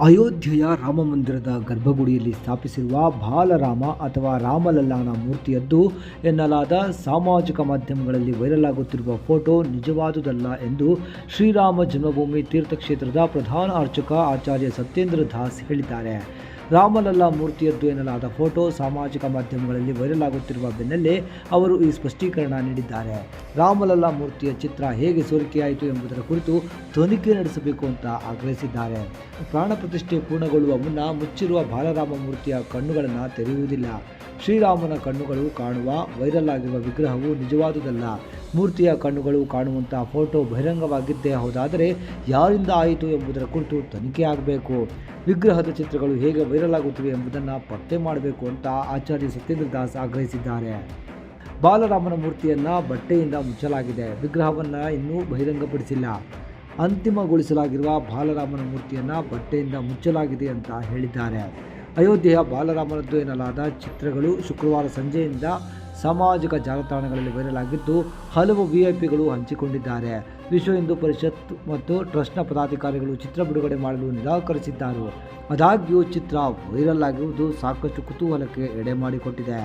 ಅಯೋಧ್ಯೆಯ ರಾಮಮಂದಿರದ ಗರ್ಭಗುಡಿಯಲ್ಲಿ ಸ್ಥಾಪಿಸಿರುವ ಬಾಲರಾಮ ಅಥವಾ ರಾಮಲಲ್ಲಾನ ಮೂರ್ತಿಯದ್ದು ಎನ್ನಲಾದ ಸಾಮಾಜಿಕ ಮಾಧ್ಯಮಗಳಲ್ಲಿ ವೈರಲ್ ಆಗುತ್ತಿರುವ ಫೋಟೋ ನಿಜವಾದುದಲ್ಲ ಎಂದು ಶ್ರೀರಾಮ ಜನ್ಮಭೂಮಿ ತೀರ್ಥಕ್ಷೇತ್ರದ ಪ್ರಧಾನ ಅರ್ಚಕ ಆಚಾರ್ಯ ಸತ್ಯೇಂದ್ರ ದಾಸ್ ಹೇಳಿದ್ದಾರೆ. ರಾಮಲಲ್ಲಾ ಮೂರ್ತಿಯದ್ದು ಎನ್ನಲಾದ ಫೋಟೋ ಸಾಮಾಜಿಕ ಮಾಧ್ಯಮಗಳಲ್ಲಿ ವೈರಲ್ ಆಗುತ್ತಿರುವ ಬೆನ್ನಲ್ಲೇ ಅವರು ಈ ಸ್ಪಷ್ಟೀಕರಣ ನೀಡಿದ್ದಾರೆ. ರಾಮಲಲ್ಲಾ ಮೂರ್ತಿಯ ಚಿತ್ರ ಹೇಗೆ ಸೋರಿಕೆಯಾಯಿತು ಎಂಬುದರ ಕುರಿತು ತನಿಖೆ ನಡೆಸಬೇಕು ಅಂತ ಆಗ್ರಹಿಸಿದ್ದಾರೆ. ಪ್ರಾಣ ಪ್ರತಿಷ್ಠೆ ಪೂರ್ಣಗೊಳ್ಳುವ ಮುನ್ನ ಮುಚ್ಚಿರುವ ಬಾಲರಾಮ ಮೂರ್ತಿಯ ಕಣ್ಣುಗಳನ್ನು ತೆರೆಯುವುದಿಲ್ಲ. ಶ್ರೀರಾಮನ ಕಣ್ಣುಗಳು ಕಾಣುವ, ವೈರಲ್ ಆಗಿರುವ ವಿಗ್ರಹವು ನಿಜವಾದುದಲ್ಲ. ಮೂರ್ತಿಯ ಕಣ್ಣುಗಳು ಕಾಣುವಂತಹ ಫೋಟೋ ಬಹಿರಂಗವಾಗಿದ್ದೇ ಹೌದಾದರೆ ಯಾರಿಂದ ಆಯಿತು ಎಂಬುದರ ಕುರಿತು ತನಿಖೆ ಆಗಬೇಕು. ವಿಗ್ರಹದ ಚಿತ್ರಗಳು ಹೇಗೆ ವೈರಲ್ ಆಗುತ್ತಿವೆ ಎಂಬುದನ್ನು ಪತ್ತೆ ಮಾಡಬೇಕು ಅಂತ ಆಚಾರ್ಯ ಸತ್ಯೇಂದ್ರ ದಾಸ್ ಆಗ್ರಹಿಸಿದ್ದಾರೆ. ಬಾಲರಾಮನ ಮೂರ್ತಿಯನ್ನು ಬಟ್ಟೆಯಿಂದ ಮುಚ್ಚಲಾಗಿದೆ. ವಿಗ್ರಹವನ್ನು ಇನ್ನೂ ಬಹಿರಂಗಪಡಿಸಿಲ್ಲ. ಅಂತಿಮಗೊಳಿಸಲಾಗಿರುವ ಬಾಲರಾಮನ ಮೂರ್ತಿಯನ್ನು ಬಟ್ಟೆಯಿಂದ ಮುಚ್ಚಲಾಗಿದೆ ಅಂತ ಹೇಳಿದ್ದಾರೆ. ಅಯೋಧ್ಯೆಯ ಬಾಲರಾಮನದ್ದು ಎನ್ನಲಾದ ಚಿತ್ರಗಳು ಶುಕ್ರವಾರ ಸಂಜೆಯಿಂದ ಸಾಮಾಜಿಕ ಜಾಲತಾಣಗಳಲ್ಲಿ ವೈರಲ್ ಆಗಿದ್ದು ಹಲವು ವಿಐಪಿಗಳು ಹಂಚಿಕೊಂಡಿದ್ದಾರೆ. ವಿಶ್ವ ಹಿಂದೂ ಪರಿಷತ್ ಮತ್ತು ಟ್ರಸ್ಟ್ನ ಪದಾಧಿಕಾರಿಗಳು ಚಿತ್ರ ಬಿಡುಗಡೆ ಮಾಡಲು ನಿರಾಕರಿಸಿದ್ದಾರೆ. ಆದಾಗ್ಯೂ ಚಿತ್ರ ವೈರಲ್ ಆಗಿರುವುದು ಸಾಕಷ್ಟು ಕುತೂಹಲಕ್ಕೆ ಎಡೆ ಮಾಡಿಕೊಟ್ಟಿದೆ